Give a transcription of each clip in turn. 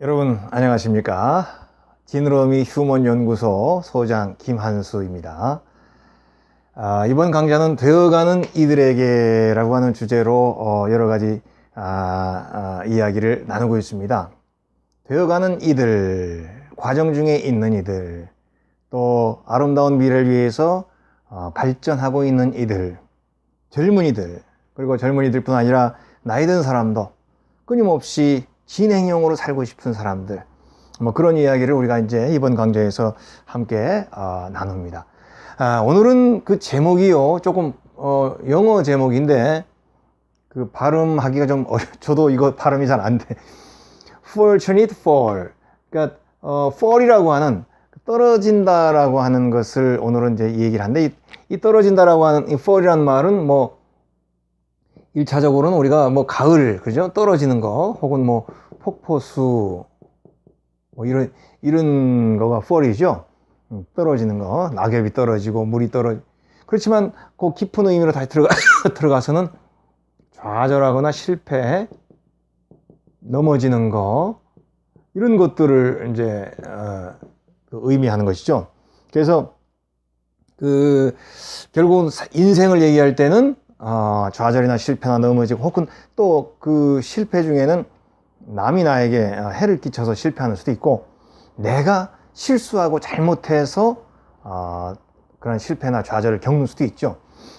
여러분 안녕하십니까? 지느러미 휴먼 연구소 소장 김한수입니다. 아, 이번 강좌는 되어가는 이들에게 라고 하는 주제로 어, 여러 가지 아, 아, 이야기를 나누고 있습니다. 되어가는 이들 과정 중에 있는 이들 또 아름다운 미래를 위해서 어, 발전하고 있는 이들 젊은이들 그리고 젊은이들 뿐 아니라 나이 든 사람도 끊임없이 진행형으로 살고 싶은 사람들 뭐 그런 이야기를 우리가 이제 이번 강좌에서 함께 어, 나눕니다. 아, 오늘은 그 제목이요 조금 어, 영어 제목인데 그 발음하기가 좀 어려. 저도 이거 발음이 잘 안 돼. Fortunate fall. 그러니까 어, fall이라고 하는 떨어진다라고 하는 것을 오늘은 이제 얘기를 하는데 이, 이 떨어진다라고 하는 이 fall이라는 말은 뭐 일차적으로는 우리가 뭐 가을 그죠? 떨어지는 거 혹은 뭐 폭포수 뭐 이런 이런 거가 fall이죠? 음, 떨어지는 거 낙엽이 떨어지고 물이 떨어 그렇지만 그 깊은 의미로 다시 들어가 들어가서는 좌절하거나 실패 넘어지는 거 이런 것들을 이제 어, 그 의미하는 것이죠. 그래서 그 결국은 인생을 얘기할 때는 어, 좌절이나 실패나 넘어지고 혹은 또 그 실패 중에는 남이 나에게 어, 해를 끼쳐서 실패하는 수도 있고 내가 실수하고 잘못해서 어, 그런 실패나 좌절을 겪는 수도 있죠.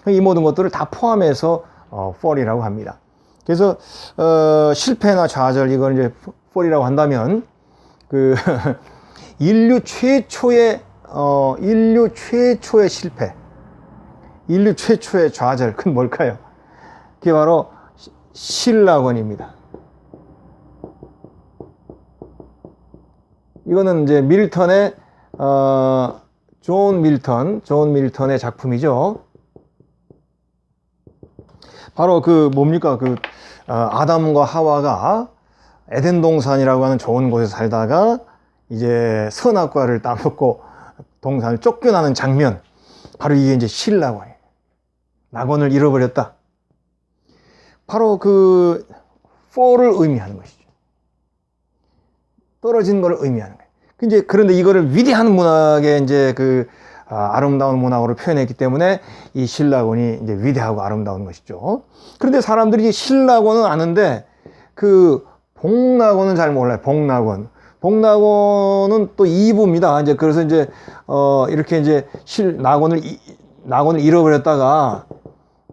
이 모든 것들을 다 포함해서 어, fall이라고 합니다. 그래서 어, 실패나 좌절 이걸 이제 fall이라고 한다면 그 인류 최초의 어, 인류 최초의 실패 인류 최초의 좌절, 그건 뭘까요? 그게 바로 신라권입니다. 이거는 이제 밀턴의, 어, 존 밀턴, 존 밀턴의 작품이죠. 바로 그 뭡니까? 그, 어, 아담과 하와가 에덴 동산이라고 하는 좋은 곳에 살다가 이제 선악과를 따먹고 동산을 쫓겨나는 장면. 바로 이게 이제 신라권이에요. 낙원을 잃어버렸다. 바로 그 fall을 의미하는 것이죠. 떨어진 것을 의미하는 거예요. 이제 그런데 이거를 위대한 문학의 이제 그 아, 름다운 문학으로 표현했기 때문에 이 신라곤이 이제 위대하고 아름다운 것이죠. 그런데 사람들이 신라곤은 아는데 그 복락원은 잘 몰라요. 복락원. 복락원은 또 2부입니다. 이제 그래서 이제 어 이렇게 이제 실 낙원을 낙원을 잃어버렸다가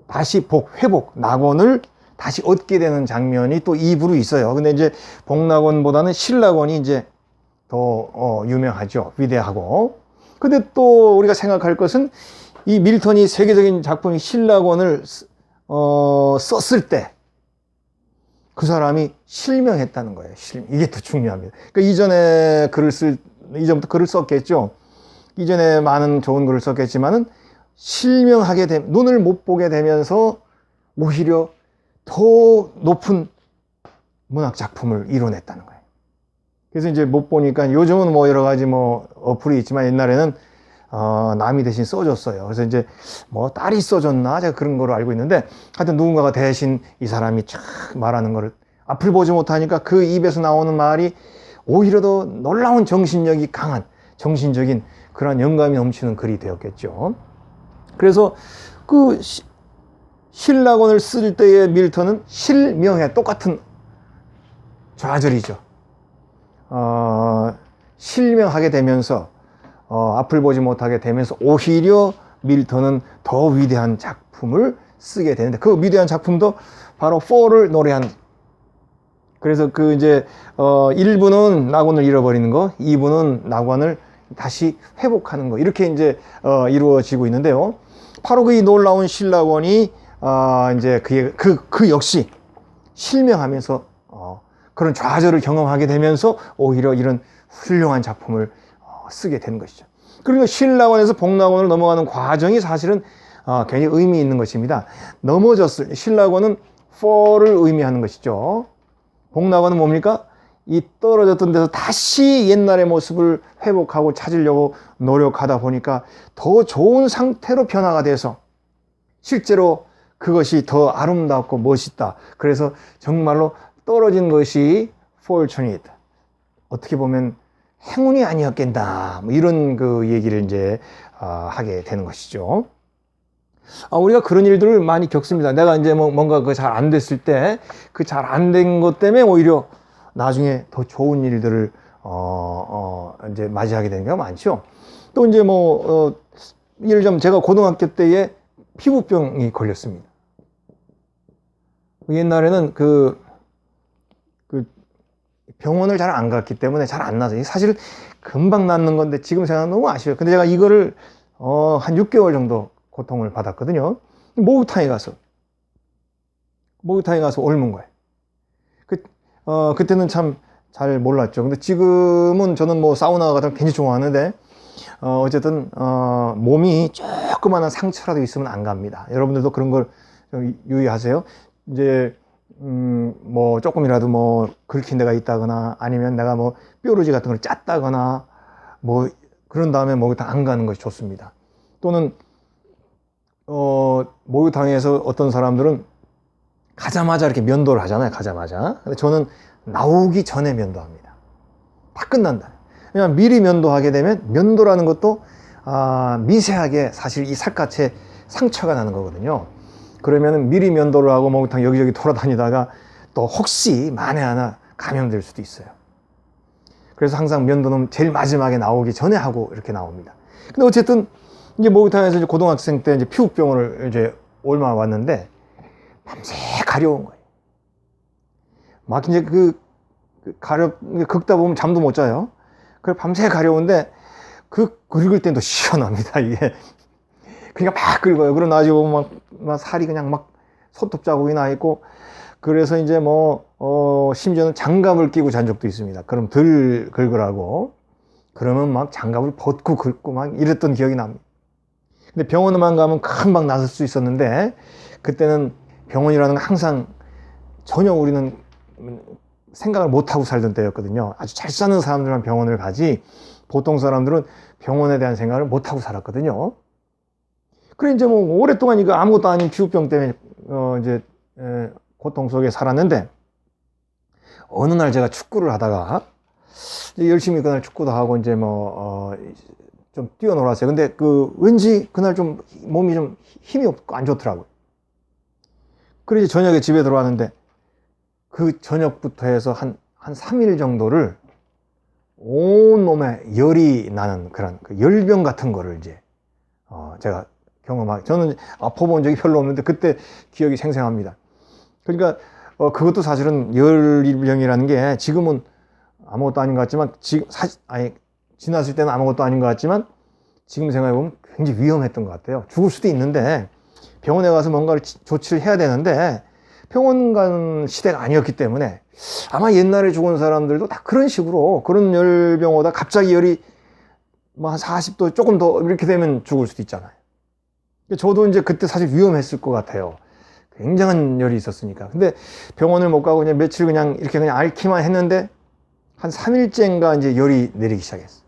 다시 복, 회복, 낙원을 다시 얻게 되는 장면이 또 2부로 있어요. 근데 이제 복낙원보다는 신낙원이 이제 더 어, 유명하죠. 위대하고. 근데 또 우리가 생각할 것은 이 밀턴이 세계적인 작품인 신낙원을 어, 썼을 때 그 사람이 실명했다는 거예요. 실, 이게 더 중요합니다. 그러니까 이전에 글을 쓸, 이전부터 글을 썼겠죠. 이전에 많은 좋은 글을 썼겠지만은 실명하게 되 눈을 못 보게 되면서 오히려 더 높은 문학 작품을 이뤄냈다는 거예요. 그래서 이제 못 보니까 요즘은 뭐 여러 가지 뭐 어플이 있지만 옛날에는 어, 남이 대신 써줬어요. 그래서 이제 뭐 딸이 써줬나 제가 그런 거로 알고 있는데 하여튼 누군가가 대신 이 사람이 쫙 말하는 거를 앞을 보지 못하니까 그 입에서 나오는 말이 오히려 더 놀라운 정신력이 강한 정신적인 그런 영감이 넘치는 글이 되었겠죠. 그래서 그 신라곤을 쓸 때의 밀턴은 실명에 똑같은 좌절이죠. 어, 실명하게 되면서 어, 앞을 보지 못하게 되면서 오히려 밀턴은 더 위대한 작품을 쓰게 되는데 그 위대한 작품도 바로 4를 노래한 그래서 그 이제 어 1부는 낙원을 잃어버리는 거, 2부는 낙원을 다시 회복하는 거 이렇게 이제 어 이루어지고 있는데요. 바로 그 이 놀라운 신라원이 어 이제 그, 그, 그 역시 실명하면서 어 그런 좌절을 경험하게 되면서 오히려 이런 훌륭한 작품을 어 쓰게 되는 것이죠. 그리고 신라원에서 복락원을 넘어가는 과정이 사실은 어 굉장히 의미 있는 것입니다. 넘어졌을 신라원은 fall을 의미하는 것이죠. 복락원은 뭡니까? 이 떨어졌던 데서 다시 옛날의 모습을 회복하고 찾으려고 노력하다 보니까 더 좋은 상태로 변화가 돼서 실제로 그것이 더 아름답고 멋있다. 그래서 정말로 떨어진 것이 fortunate. 어떻게 보면 행운이 아니었겠나 뭐 이런 그 얘기를 이제 아, 하게 되는 것이죠. 아, 우리가 그런 일들을 많이 겪습니다. 내가 이제 뭐 뭔가 그 잘 안 됐을 때 그 잘 안 된 것 때문에 오히려 나중에 더 좋은 일들을 어, 어, 이제 맞이하게 되는 경우가 많죠. 또 이제 뭐, 어, 예를 들자면 제가 고등학교 때에 피부병이 걸렸습니다. 옛날에는 그, 그 병원을 잘 안 갔기 때문에 잘 안 나서 사실 금방 낫는 건데 지금 생각하면 너무 아쉬워요. 근데 제가 이거를 어, 한 6개월 정도 고통을 받았거든요. 목욕탕에 가서 목욕탕에 가서 옮은 거예요. 그, 어, 그때는 참 잘 몰랐죠. 근데 지금은 저는 뭐 사우나 같은 거 굉장히 좋아하는데 어, 어쨌든 어, 몸이 조그마한 상처라도 있으면 안 갑니다. 여러분들도 그런 걸좀 유의하세요. 이제 음, 뭐 조금이라도 뭐 긁힌 데가 있다거나 아니면 내가 뭐 뾰루지 같은 걸 짰다거나 뭐 그런 다음에 목욕탕 안 가는 것이 좋습니다. 또는 어, 목욕탕에서 어떤 사람들은 가자마자 이렇게 면도를 하잖아요. 가자마자. 근데 저는 나오기 전에 면도합니다. 다 끝난다. 왜냐면 미리 면도하게 되면 면도라는 것도 아, 미세하게 사실 이 살갗에 상처가 나는 거거든요. 그러면은 미리 면도를 하고 목욕탕 여기저기 돌아다니다가 또 혹시 만에 하나 감염될 수도 있어요. 그래서 항상 면도는 제일 마지막에 나오기 전에 하고 이렇게 나옵니다. 근데 어쨌든 이제 목욕탕에서 이제 고등학생 때 이제 피부병을 이제 얼마 왔는데 밤새 가려운 거예요. 막 이제 그, 그 가려 긁다 보면 잠도 못 자요. 그 밤새 가려운데 그 긁을 땐 또 시원합니다 이게. 그러니까 막 긁어요. 그러고 나중에 보면 막, 막 살이 그냥 막 손톱 자국이 나 있고 그래서 이제 뭐, 어, 심지어는 장갑을 끼고 잔 적도 있습니다. 그럼 덜 긁으라고. 그러면 막 장갑을 벗고 긁고 막 이랬던 기억이 납니다. 근데 병원에만 가면 금방 나설 수 있었는데 그때는 병원이라는 건 항상 전혀 우리는 생각을 못하고 살던 때였거든요. 아주 잘 사는 사람들만 병원을 가지 보통 사람들은 병원에 대한 생각을 못하고 살았거든요. 그래 이제 뭐 오랫동안 이거 아무것도 아닌 피부병 때문에 어 이제 에, 고통 속에 살았는데 어느 날 제가 축구를 하다가 열심히 그날 축구도 하고 이제 뭐 어, 좀 뛰어놀았어요. 근데 그 왠지 그날 좀 몸이 좀 힘이 없고 안 좋더라고요. 그래 이제 저녁에 집에 들어왔는데 그 저녁부터 해서 한, 한 3일 정도를 온 몸에 열이 나는 그런 그 열병 같은 거를 이제 어, 제가 경험하 저는 아파본 적이 별로 없는데 그때 기억이 생생합니다. 그러니까 어, 그것도 사실은 열병이라는 게 지금은 아무것도 아닌 것 같지만 지금 사 아니 지났을 때는 아무것도 아닌 것 같지만 지금 생각해 보면 굉장히 위험했던 것 같아요. 죽을 수도 있는데 병원에 가서 뭔가를 조치를 해야 되는데 병원 가는 시대가 아니었기 때문에 아마 옛날에 죽은 사람들도 다 그런 식으로 그런 열병 오다 갑자기 열이 뭐 한 40도 조금 더 이렇게 되면 죽을 수도 있잖아요. 저도 이제 그때 사실 위험했을 것 같아요. 굉장한 열이 있었으니까. 근데 병원을 못 가고 그냥 며칠 그냥 이렇게 그냥 앓기만 했는데 한 3일째인가 이제 열이 내리기 시작했어.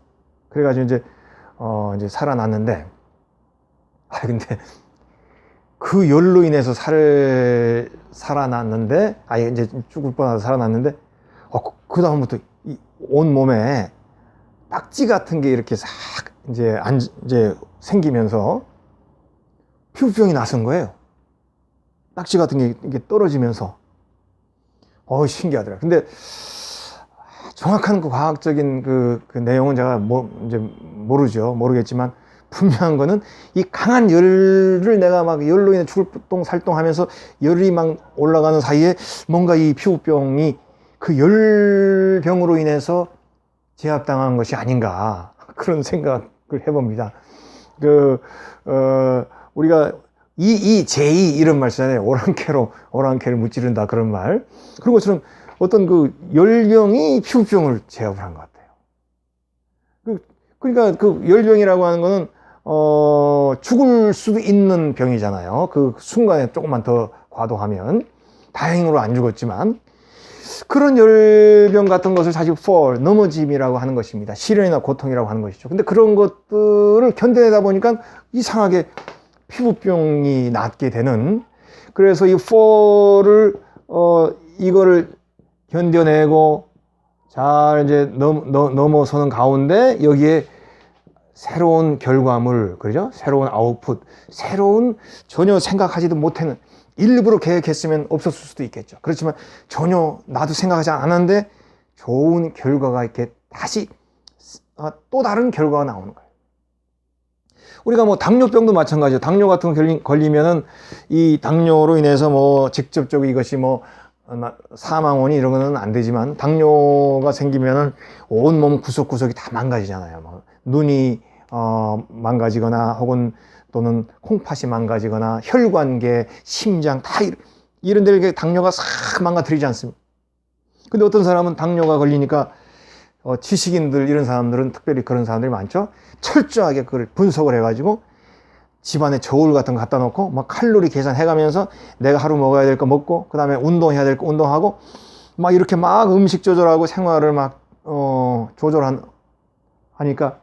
그래가지고 이제, 어, 이제 살아났는데, 아, 근데 그 열로 인해서 살, 살아났는데, 아예 이제 죽을 뻔하다 살아났는데, 어, 그 다음부터 온 몸에 딱지 같은 게 이렇게 싹 이제 안, 이제 생기면서 피부병이 나선 거예요. 딱지 같은 게 이게 떨어지면서. 어 신기하더라. 근데 정확한 그 과학적인 그, 그 내용은 제가 뭐 이제 모르죠. 모르겠지만 분명한 거는 이 강한 열을 내가 막 열로 인해 출동 살동하면서 열이 막 올라가는 사이에 뭔가 이 피부병이 그 열병으로 인해서 제압당한 것이 아닌가 그런 생각을 해봅니다. 그 어, 우리가 이, 이, 제이 이런 말 쓰잖아요. 오랑캐로 오랑캐를 무찌른다 그런 말. 그런 것처럼 어떤 그 열병이 피부병을 제압을 한 것 같아요. 그, 그러니까 그 열병이라고 하는 거는 어, 죽을 수도 있는 병이잖아요. 그 순간에 조금만 더 과도하면 다행으로 안 죽었지만 그런 열병 같은 것을 사실 fall 넘어짐이라고 하는 것입니다. 시련이나 고통이라고 하는 것이죠. 근데 그런 것들을 견뎌내다 보니까 이상하게 피부병이 낫게 되는 그래서 이 fall을 어 이거를 견뎌내고 잘 이제 넘, 넘, 넘어서는 가운데 여기에 새로운 결과물, 그죠? 새로운 아웃풋, 새로운 전혀 생각하지도 못하는 일부러 계획했으면 없었을 수도 있겠죠. 그렇지만 전혀 나도 생각하지 않았는데 좋은 결과가 이렇게 다시 아, 또 다른 결과가 나오는 거예요. 우리가 뭐 당뇨병도 마찬가지죠. 당뇨 같은 거 걸리, 걸리면은 이 당뇨로 인해서 뭐 직접적으로 이것이 뭐 사망원이 이런 거는 안 되지만 당뇨가 생기면은 온몸 구석구석이 다 망가지잖아요. 뭐 눈이 어 망가지거나 혹은 또는 콩팥이 망가지거나 혈관계, 심장 다 이런, 데를 당뇨가 싹 망가뜨리지 않습니다. 근데 어떤 사람은 당뇨가 걸리니까 어, 지식인들 이런 사람들은 특별히 그런 사람들이 많죠. 철저하게 그걸 분석을 해가지고 집안에 저울 같은 거 갖다 놓고 막 칼로리 계산해가면서 내가 하루 먹어야 될 거 먹고 그 다음에 운동해야 될 거 운동하고 막 이렇게 막 음식 조절하고 생활을 막 어, 조절한 하니까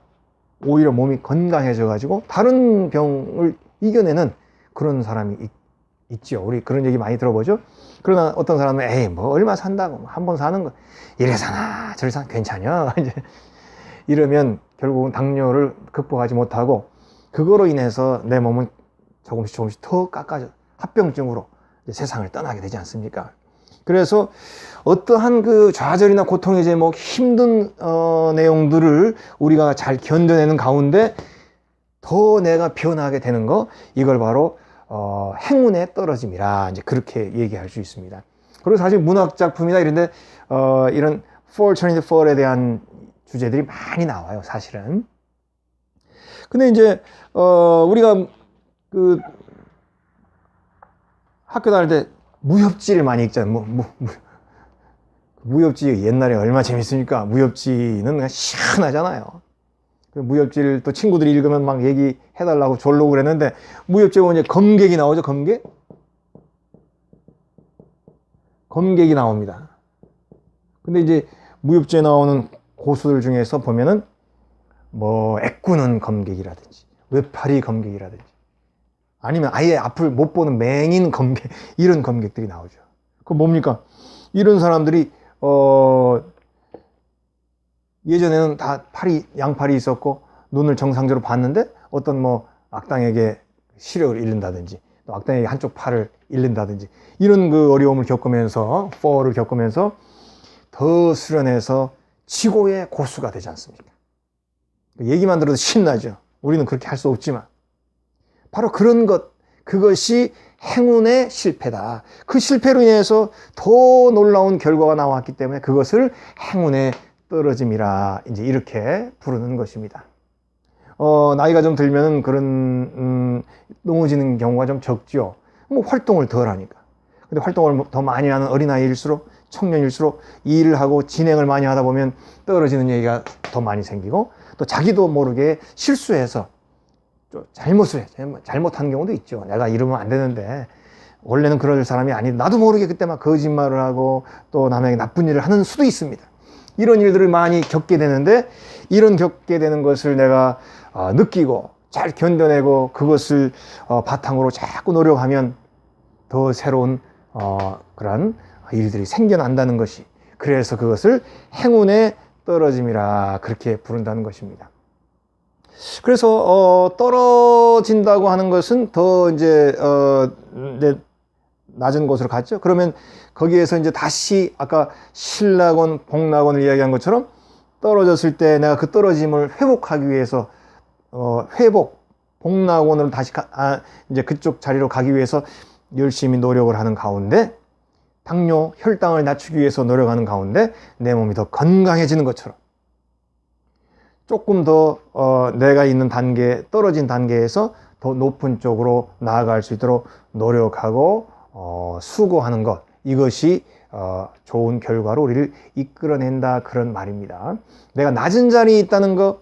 오히려 몸이 건강해져 가지고 다른 병을 이겨내는 그런 사람이 있, 있죠. 우리 그런 얘기 많이 들어보죠. 그러나 어떤 사람은 에이 뭐 얼마 산다고 한 번 사는 거 이래서나 저래서 괜찮여 이제 이러면 결국은 당뇨를 극복하지 못하고 그거로 인해서 내 몸은 조금씩 조금씩 더 깎아져 합병증으로 세상을 떠나게 되지 않습니까? 그래서 어떠한 그 좌절이나 고통의 제목, 힘든 어, 내용들을 우리가 잘 견뎌내는 가운데 더 내가 변하게 되는 거, 이걸 바로 어, 행운의 떨어짐이라 이제 그렇게 얘기할 수 있습니다. 그리고 사실 문학 작품이나 이런데 어, 이런 fortune fall에 대한 주제들이 많이 나와요, 사실은. 근데 이제 어, 우리가 그 학교 다닐 때 무협지를 많이 읽잖아요. 무, 무, 무. 무협지 옛날에 얼마 재밌으니까 무협지는 그냥 시원하잖아요. 그 무협지를 또 친구들이 읽으면 막 얘기해달라고 졸로 그랬는데 무협지 보면 이제 검객이 나오죠. 검객. 검객이 나옵니다. 근데 이제 무협지에 나오는 고수들 중에서 보면은 뭐 애꾸는 검객이라든지 외파리 검객이라든지 아니면 아예 앞을 못 보는 맹인 검객 이런 검객들이 나오죠. 그 뭡니까? 이런 사람들이 어 예전에는 다 팔이 양팔이 있었고 눈을 정상적으로 봤는데 어떤 뭐 악당에게 시력을 잃는다든지 또 악당에게 한쪽 팔을 잃는다든지 이런 그 어려움을 겪으면서 포를 겪으면서 더 수련해서 지고의 고수가 되지 않습니까? 얘기만 들어도 신나죠. 우리는 그렇게 할 수 없지만 바로 그런 것 그것이 행운의 실패다. 그 실패로 인해서 더 놀라운 결과가 나왔기 때문에 그것을 행운의 떨어짐이라 이제 이렇게 부르는 것입니다. 어, 나이가 좀 들면 그런 음, 넘어지는 경우가 좀 적죠. 뭐 활동을 덜 하니까. 근데 활동을 더 많이 하는 어린아이일수록 청년일수록 일을 하고 진행을 많이 하다 보면 떨어지는 얘기가 더 많이 생기고 또 자기도 모르게 실수해서 잘못을 해. 잘못한 경우도 있죠. 내가 이러면 안 되는데 원래는 그럴 사람이 아니 나도 모르게 그때 막 거짓말을 하고 또 남에게 나쁜 일을 하는 수도 있습니다. 이런 일들을 많이 겪게 되는데 이런 겪게 되는 것을 내가 어, 느끼고 잘 견뎌내고 그것을 어, 바탕으로 자꾸 노력하면 더 새로운 어, 그런 일들이 생겨난다는 것이 그래서 그것을 행운의 떨어짐이라 그렇게 부른다는 것입니다. 그래서 어, 떨어진다고 하는 것은 더 이제 어, 이제 낮은 곳으로 갔죠. 그러면 거기에서 이제 다시 아까 신락원, 복락원을 이야기한 것처럼 떨어졌을 때 내가 그 떨어짐을 회복하기 위해서 어, 회복, 복락원으로 다시 가, 아, 이제 그쪽 자리로 가기 위해서 열심히 노력을 하는 가운데 당뇨, 혈당을 낮추기 위해서 노력하는 가운데 내 몸이 더 건강해지는 것처럼 조금 더 어, 내가 있는 단계, 떨어진 단계에서 더 높은 쪽으로 나아갈 수 있도록 노력하고 어, 수고하는 것 이것이 어, 좋은 결과로 우리를 이끌어낸다 그런 말입니다. 내가 낮은 자리에 있다는 것,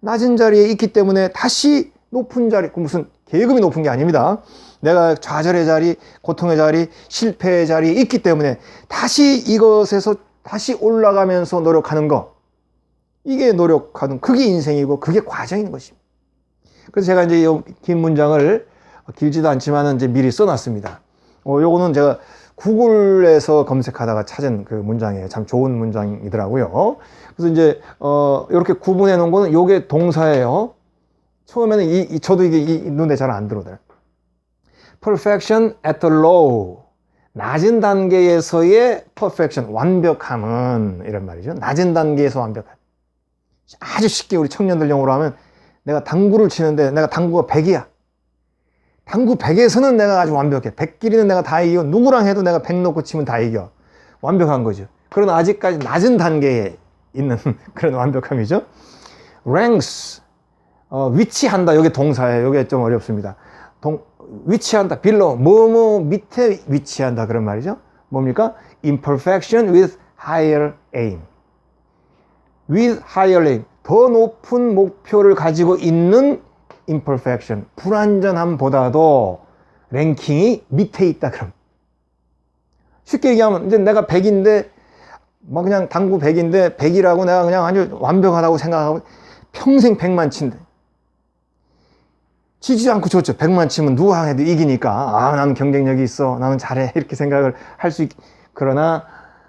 낮은 자리에 있기 때문에 다시 높은 자리, 그 무슨 계급이 높은 게 아닙니다. 내가 좌절의 자리, 고통의 자리, 실패의 자리에 있기 때문에 다시 이것에서 다시 올라가면서 노력하는 것. 이게 노력하는, 그게 인생이고, 그게 과정인 것입니다. 그래서 제가 이제 긴 문장을 길지도 않지만 이제 미리 써놨습니다. 어, 요거는 제가 구글에서 검색하다가 찾은 그 문장이에요. 참 좋은 문장이더라고요. 그래서 이제 어 이렇게 구분해 놓은 거는 요게 동사예요. 처음에는 이, 이- 저도 이게 이 눈에 잘 안 들어오더라고요. perfection at the low. 낮은 단계에서의 perfection, 완벽함은 이런 말이죠. 낮은 단계에서 완벽함. 아주 쉽게 우리 청년들 용어로 하면 내가 당구를 치는데 내가 당구가 100이야. 당구 100에서는 내가 아주 완벽해. 100끼리는 내가 다 이겨. 누구랑 해도 내가 100 놓고 치면 다 이겨. 완벽한 거죠. 그러나 아직까지 낮은 단계에 있는 그런 완벽함이죠. ranks, 어, 위치한다. 여기 동사예요. 이게 좀 어렵습니다. 동, 위치한다. 빌로, 뭐뭐 밑에 위치한다. 그런 말이죠. 뭡니까? imperfection with higher aim. With higher aim. 더 높은 목표를 가지고 있는 imperfection. 불완전함보다도 랭킹이 밑에 있다. 그럼. 쉽게 얘기하면 이제 내가 100인데 뭐 그냥 당구 100인데 100이라고 내가 그냥 아주 완벽하다고 생각하고 평생 100만 친대. 치지 않고 좋죠. 100만 치면 누가 해도 이기니까 아 나는 경쟁력이 있어. 나는 잘해. 이렇게 생각을 할 수 있. 그러나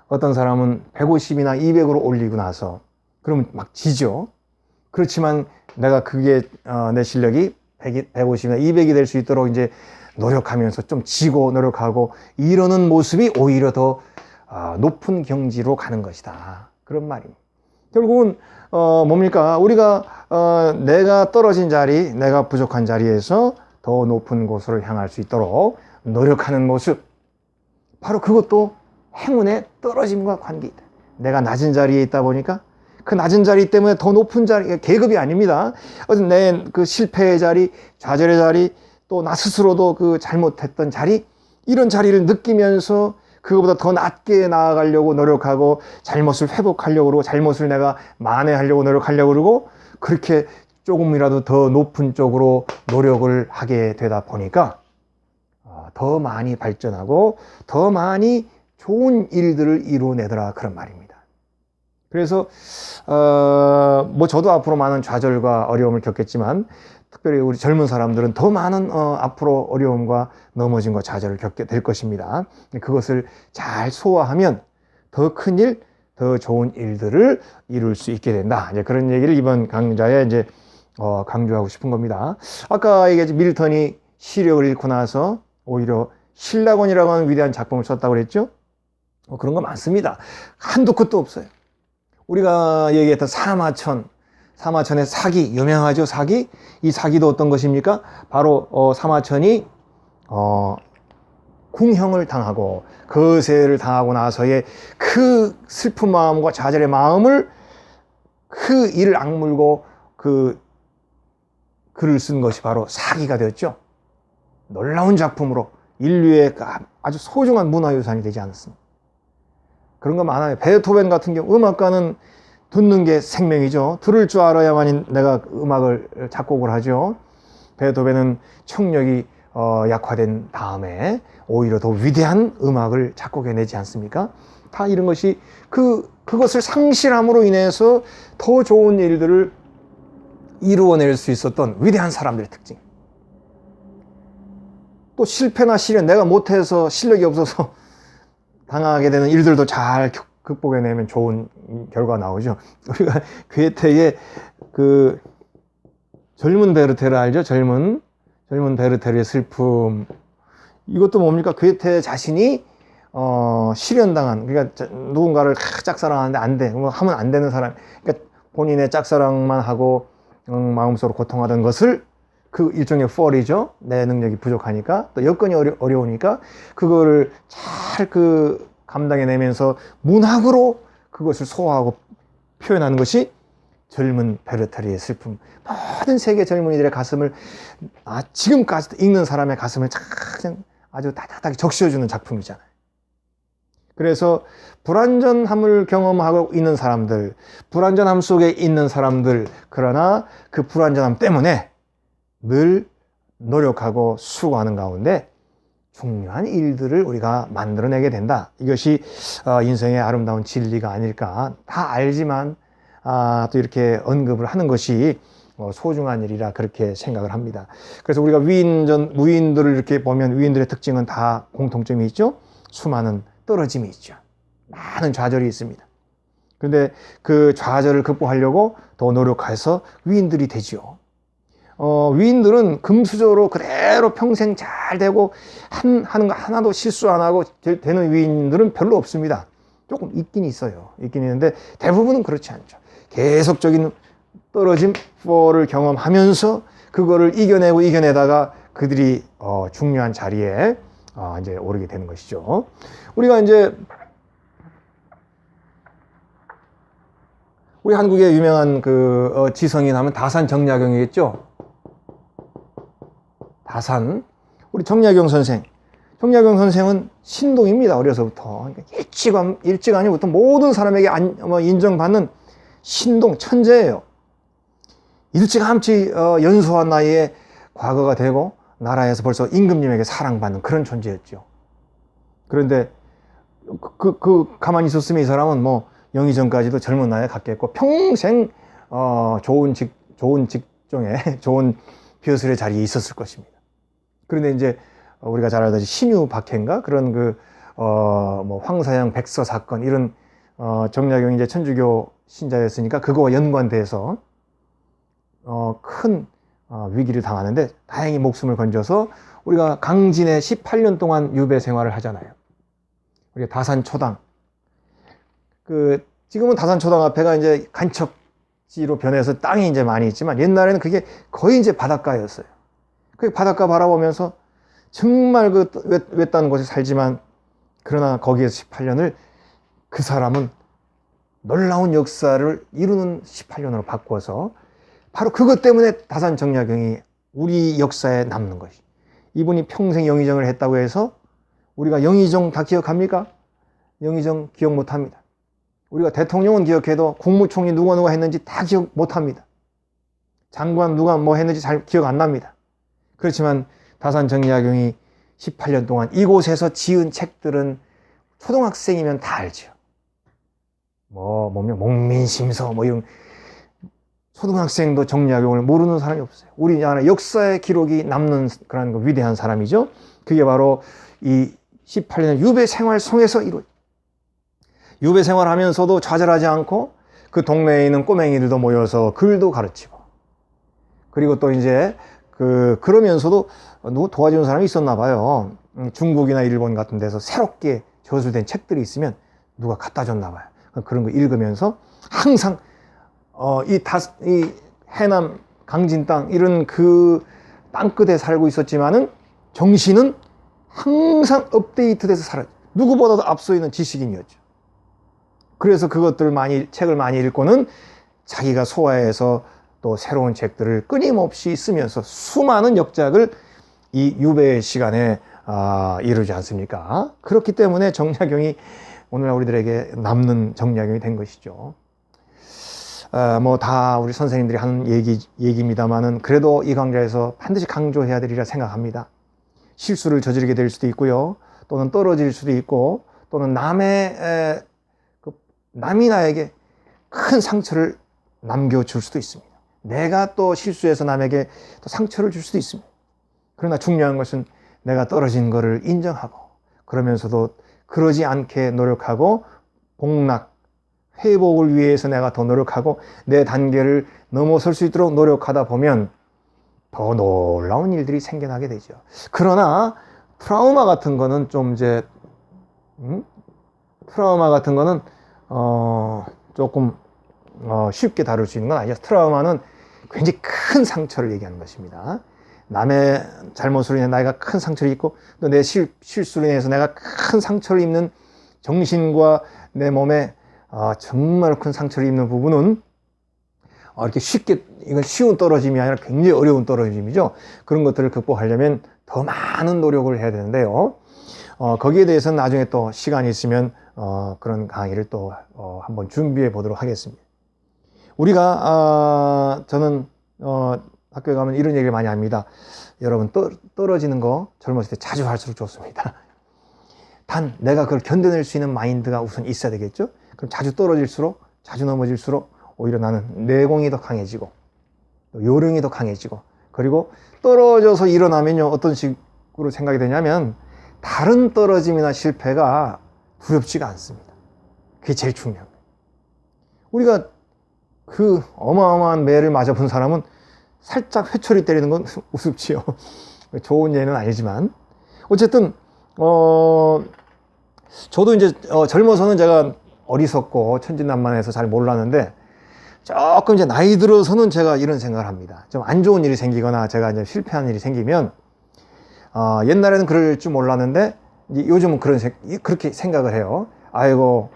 어떤 사람은 150이나 200으로 올리고 나서 그러면 막 지죠. 그렇지만 내가 그게 어, 내 실력이 100이, 150이나 200이 될 수 있도록 이제 노력하면서 좀 지고 노력하고 이러는 모습이 오히려 더 아, 높은 경지로 가는 것이다. 그런 말입니다. 결국은 어, 뭡니까? 우리가 어, 내가 떨어진 자리, 내가 부족한 자리에서 더 높은 곳으로 향할 수 있도록 노력하는 모습. 바로 그것도 행운의 떨어짐과 관계 있다. 내가 낮은 자리에 있다 보니까 그 낮은 자리 때문에 더 높은 자리, 계급이 아닙니다. 어떤 내그 실패의 자리, 좌절의 자리, 또 나 스스로도 그 잘못했던 자리, 이런 자리를 느끼면서 그거보다 더 낮게 나아가려고 노력하고 잘못을 회복하려고 그러고 잘못을 내가 만회하려고 노력하려고 그러고 그렇게 조금이라도 더 높은 쪽으로 노력을 하게 되다 보니까 어, 더 많이 발전하고 더 많이 좋은 일들을 이루어내더라 그런 말입니다. 그래서 어, 뭐 저도 앞으로 많은 좌절과 어려움을 겪겠지만 특별히 우리 젊은 사람들은 더 많은 어, 앞으로 어려움과 넘어짐과 좌절을 겪게 될 것입니다. 그것을 잘 소화하면 더 큰 일, 더 좋은 일들을 이룰 수 있게 된다. 이제 그런 얘기를 이번 강좌에 이제 어, 강조하고 싶은 겁니다. 아까 얘기했지 밀턴이 시력을 잃고 나서 오히려 신라곤이라고 하는 위대한 작품을 썼다고 그랬죠? 어, 그런 거 많습니다. 한도 끝도 없어요. 우리가 얘기했던 사마천, 사마천의 사기, 유명하죠, 사기? 이 사기도 어떤 것입니까? 바로, 어, 사마천이, 어, 궁형을 당하고, 거세를 당하고 나서의 그 슬픈 마음과 좌절의 마음을 그 이를 악물고 그 글을 쓴 것이 바로 사기가 되었죠. 놀라운 작품으로 인류의 그 아주 소중한 문화유산이 되지 않았습니다. 그런 거 많아요. 베토벤 같은 경우 음악가는 듣는 게 생명이죠. 들을 줄 알아야만 내가 음악을 작곡을 하죠. 베토벤은 청력이 어, 약화된 다음에 오히려 더 위대한 음악을 작곡해내지 않습니까? 다 이런 것이 그 그것을 상실함으로 인해서 더 좋은 일들을 이루어낼 수 있었던 위대한 사람들의 특징. 또 실패나 시련, 내가 못해서 실력이 없어서 당하게 되는 일들도 잘 극- 극복해내면 좋은 결과 나오죠. 우리가 괴테의 그 젊은 베르테를 알죠? 젊은 젊은 베르테르의 슬픔. 이것도 뭡니까? 괴테 자신이 어, 실현당한 그러니까 자- 누군가를 짝사랑하는데 안 돼. 뭐 하면 안 되는 사람. 그러니까 본인의 짝사랑만 하고 음, 마음속으로 고통하던 것을 그 일종의 펄이죠. 내 능력이 부족하니까 또 여건이 어려, 어려우니까 그거를 잘 그 감당해내면서 문학으로 그것을 소화하고 표현하는 것이 젊은 베르테르의 슬픔. 모든 세계 젊은이들의 가슴을 아, 지금까지도 읽는 사람의 가슴을 그냥 아주 따뜻하게 적셔주는 작품이잖아요. 그래서 불완전함을 경험하고 있는 사람들, 불완전함 속에 있는 사람들, 그러나 그 불완전함 때문에 늘 노력하고 수고하는 가운데 중요한 일들을 우리가 만들어내게 된다. 이것이 어, 인생의 아름다운 진리가 아닐까. 다 알지만 아, 또 이렇게 언급을 하는 것이 어, 소중한 일이라 그렇게 생각을 합니다. 그래서 우리가 위인전, 위인들을 이렇게 보면 위인들의 특징은 다 공통점이 있죠. 수많은 떨어짐이 있죠. 많은 좌절이 있습니다. 그런데 그 좌절을 극복하려고 더 노력해서 위인들이 되지요. 어, 위인들은 금수저로 그대로 평생 잘 되고 한, 하는 거 하나도 실수 안 하고 되, 되는 위인들은 별로 없습니다. 조금 있긴 있어요. 있긴 있는데 대부분은 그렇지 않죠. 계속적인 떨어짐, 포를 경험하면서 그거를 이겨내고 이겨내다가 그들이 어, 중요한 자리에 어, 이제 오르게 되는 것이죠. 우리가 이제 우리 한국의 유명한 그 어, 지성인 하면 다산 정약용이겠죠. 다산 우리 정약용 선생. 정약용 선생은 신동입니다. 어려서부터 그러니까 일찍 일찍아니부터 모든 사람에게 안, 뭐 인정받는 신동 천재예요. 일찌감치 어, 연소한 나이에 과거가 되고 나라에서 벌써 임금님에게 사랑받는 그런 존재였죠. 그런데 그, 그, 그 가만히 있었으면 이 사람은 뭐 영의정까지도 젊은 나이에 갔겠고 평생 어, 좋은 직 좋은 직종에 좋은 벼슬의 자리에 있었을 것입니다. 그런데 이제 우리가 잘 알다시피 신유 박해인가 그런 그 어, 뭐 황사양 백서 사건 이런 어, 정약용 이제 천주교 신자였으니까 그거와 연관돼서 어, 큰 어, 위기를 당하는데 다행히 목숨을 건져서 우리가 강진에 18년 동안 유배 생활을 하잖아요. 우리가 다산 초당. 그 지금은 다산 초당 앞에가 이제 간척지로 변해서 땅이 이제 많이 있지만 옛날에는 그게 거의 이제 바닷가였어요. 그 바닷가 바라보면서 정말 그 외, 외딴 곳에 살지만 그러나 거기에서 18년을 그 사람은 놀라운 역사를 이루는 18년으로 바꿔서 바로 그것 때문에 다산 정약용이 우리 역사에 남는 것이. 이분이 평생 영의정을 했다고 해서 우리가 영의정 다 기억합니까? 영의정 기억 못 합니다. 우리가 대통령은 기억해도 국무총리 누가 누가 했는지 다 기억 못 합니다. 장관 누가 뭐 했는지 잘 기억 안 납니다. 그렇지만 다산 정약용이 18년 동안 이곳에서 지은 책들은 초등학생이면 다 알죠. 뭐, 뭐냐, 목민심서, 뭐 이런 초등학생도 정약용을 모르는 사람이 없어요. 우리 나라 역사의 기록이 남는 그런 그 위대한 사람이죠. 그게 바로 이 18년의 유배 생활 속에서 이루 유배 생활하면서도 좌절하지 않고 그 동네에 있는 꼬맹이들도 모여서 글도 가르치고 그리고 또 이제 그 그러면서도 누구 도와주는 사람이 있었나 봐요. 음, 중국이나 일본 같은 데서 새롭게 저술된 책들이 있으면 누가 갖다 줬나 봐요. 그런 거 읽으면서 항상 어, 이, 다, 이 해남 강진 땅 이런 그 땅끝에 살고 있었지만은 정신은 항상 업데이트돼서 살았. 누구보다도 앞서 있는 지식인이었죠. 그래서 그것들을 많이 책을 많이 읽고는 자기가 소화해서 또 새로운 책들을 끊임없이 쓰면서 수많은 역작을 이 유배 시간에 아, 이루지 않습니까? 그렇기 때문에 정약용이 오늘 우리들에게 남는 정약용이 된 것이죠. 어, 뭐다 우리 선생님들이 하는 얘기, 얘기입니다만은 그래도 이 강좌에서 반드시 강조해야 되리라 생각합니다. 실수를 저지르게 될 수도 있고요. 또는 떨어질 수도 있고 또는 남의 에, 그, 남이 나에게 큰 상처를 남겨줄 수도 있습니다. 내가 또 실수해서 남에게 또 상처를 줄 수도 있습니다. 그러나 중요한 것은 내가 떨어진 것을 인정하고 그러면서도 그러지 않게 노력하고 복락 회복을 위해서 내가 더 노력하고 내 단계를 넘어설 수 있도록 노력하다 보면 더 놀라운 일들이 생겨나게 되죠. 그러나 트라우마 같은 거는 좀 이제 음? 트라우마 같은 거는 어 조금 어 쉽게 다룰 수 있는 건 아니죠. 트라우마는 굉장히 큰 상처를 얘기하는 것입니다. 남의 잘못으로 인해 내가 큰 상처를 입고 또 내 실수로 인해서 내가 큰 상처를 입는 정신과 내 몸에 아, 정말 큰 상처를 입는 부분은 아, 이렇게 쉽게 이건 쉬운 떨어짐이 아니라 굉장히 어려운 떨어짐이죠. 그런 것들을 극복하려면 더 많은 노력을 해야 되는데요. 어, 거기에 대해서는 나중에 또 시간이 있으면 어, 그런 강의를 또 어, 한번 준비해 보도록 하겠습니다. 우리가 아, 저는 어, 학교에 가면 이런 얘기를 많이 합니다. 여러분 떠, 떨어지는 거 젊었을 때 자주 할수록 좋습니다. 단 내가 그걸 견뎌낼 수 있는 마인드가 우선 있어야 되겠죠. 그럼 자주 떨어질수록 자주 넘어질수록 오히려 나는 내공이 더 강해지고 요령이 더 강해지고 그리고 떨어져서 일어나면요 어떤 식으로 생각이 되냐면 다른 떨어짐이나 실패가 두렵지가 않습니다. 그게 제일 거예요. 우리가 그 어마어마한 매를 맞아 본 사람은 살짝 회초리 때리는 건 우습지요. 좋은 예는 아니지만. 어쨌든, 어, 저도 이제 어, 젊어서는 제가 어리석고 천진난만해서 잘 몰랐는데 조금 이제 나이 들어서는 제가 이런 생각을 합니다. 좀 안 좋은 일이 생기거나 제가 이제 실패한 일이 생기면 어, 옛날에는 그럴 줄 몰랐는데 요즘은 그런 생- 그렇게 생각을 해요. 아이고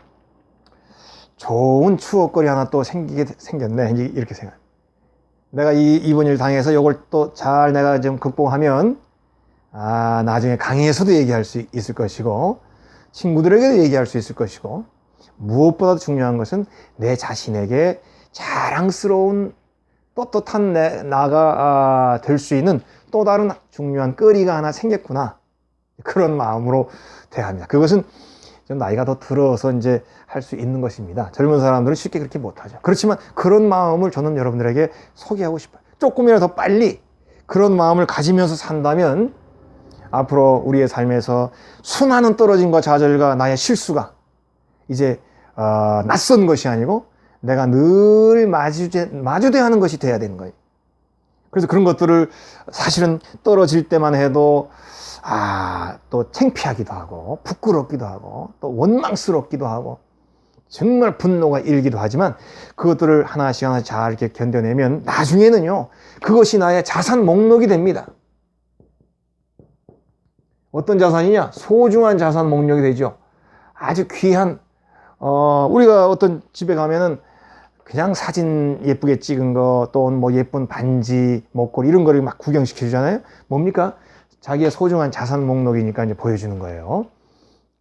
좋은 추억거리 하나 또 생기게 생겼네. 이렇게 생각. 내가 이 이번 일 당해서 이걸 또 잘 내가 좀 극복하면 아 나중에 강의에서도 얘기할 수 있을 것이고 친구들에게도 얘기할 수 있을 것이고 무엇보다도 중요한 것은 내 자신에게 자랑스러운 떳떳한 내, 나가 아, 될수 있는 또 다른 중요한 거리가 하나 생겼구나 그런 마음으로 대합니다. 그것은 좀 나이가 더 들어서 이제 할 수 있는 것입니다. 젊은 사람들은 쉽게 그렇게 못하죠. 그렇지만 그런 마음을 저는 여러분들에게 소개하고 싶어요. 조금이라도 더 빨리 그런 마음을 가지면서 산다면 앞으로 우리의 삶에서 수많은 떨어짐과 좌절과 나의 실수가 이제 어, 낯선 것이 아니고 내가 늘 마주대, 마주대하는 것이 돼야 되는 거예요. 그래서 그런 것들을 사실은 떨어질 때만 해도 아, 또 창피하기도 하고 부끄럽기도 하고 또 원망스럽기도 하고 정말 분노가 일기도 하지만 그것들을 하나씩 하나씩 잘 이렇게 견뎌내면 나중에는요 그것이 나의 자산 목록이 됩니다. 어떤 자산이냐? 소중한 자산 목록이 되죠. 아주 귀한 어, 우리가 어떤 집에 가면은 그냥 사진 예쁘게 찍은 거, 또뭐 예쁜 반지, 목걸이 이런 거를 막 구경시켜 주잖아요. 뭡니까? 자기의 소중한 자산 목록이니까 이제 보여주는 거예요.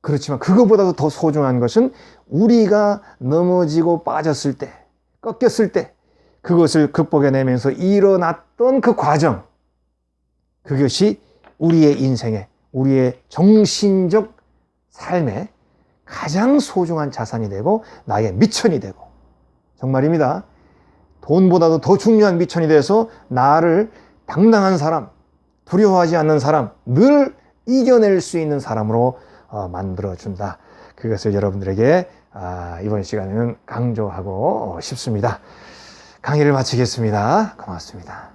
그렇지만 그거보다도 더 소중한 것은 우리가 넘어지고 빠졌을 때, 꺾였을 때, 그것을 극복해내면서 일어났던 그 과정. 그것이 우리의 인생에, 우리의 정신적 삶에 가장 소중한 자산이 되고 나의 미천이 되고 정말입니다. 돈보다도 더 중요한 미천이 돼서 나를 당당한 사람, 두려워하지 않는 사람, 늘 이겨낼 수 있는 사람으로 어, 만들어준다. 그것을 여러분들에게 아, 이번 시간에는 강조하고 싶습니다. 강의를 마치겠습니다. 고맙습니다.